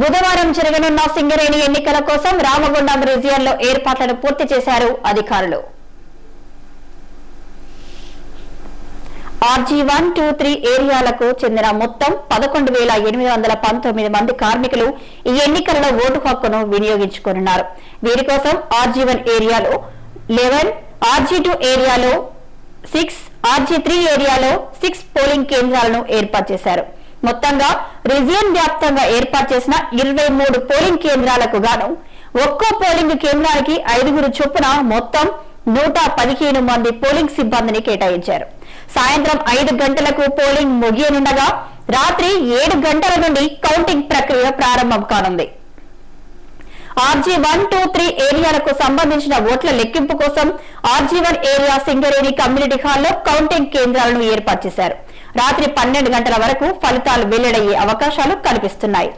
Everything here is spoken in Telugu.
బుధవారం జరగనున్న సింగరేణి ఎన్నికల కోసం రామగుండం రీజియన్లో ఏర్పాట్లను పూర్తి చేశారు అధికారులు. ఆర్జీ వన్ టూ త్రీ ఏరియాలకు చెందిన మొత్తం పదకొండు వేల ఎనిమిది వందల పంతొమ్మిది మంది కార్మికులు ఈ ఎన్నికలలో ఓటు హక్కును వినియోగించుకోనున్నారు. వీరి కోసం ఆర్జీ వన్ ఏరియాలో లెవెన్ ఆర్జీ టూ ఏరియాలో సిక్స్ ఆర్జీ త్రీ ఏరియాలో సిక్స్ పోలింగ్ కేంద్రాలను ఏర్పాటు చేశారు. మొత్తంగా రిజియన్ వ్యాప్తంగా ఏర్పాటు చేసిన ఇరవై మూడు పోలింగ్ కేంద్రాలకు గాను ఒక్కో పోలింగ్ కేంద్రానికి ఐదుగురు చొప్పున మొత్తం నూట పదిహేను మంది పోలింగ్ సిబ్బందిని కేటాయించారు. సాయంత్రం ఐదు గంటలకు పోలింగ్ ముగియనుండగా రాత్రి ఏడు గంటల నుండి కౌంటింగ్ ప్రక్రియ ప్రారంభం కానుంది. ఆర్జీ వన్ టూ త్రీ ఏరియాలకు సంబంధించిన ఓట్ల లెక్కింపు కోసం RG one area Singareni community హాల్లో కౌంటింగ్ కేంద్రాలను ఏర్పాటు చేశారు. రాత్రి పన్నెండు గంటల వరకు ఫలితాలు వెల్లడయ్యే అవకాశాలు కనిపిస్తున్నాయి.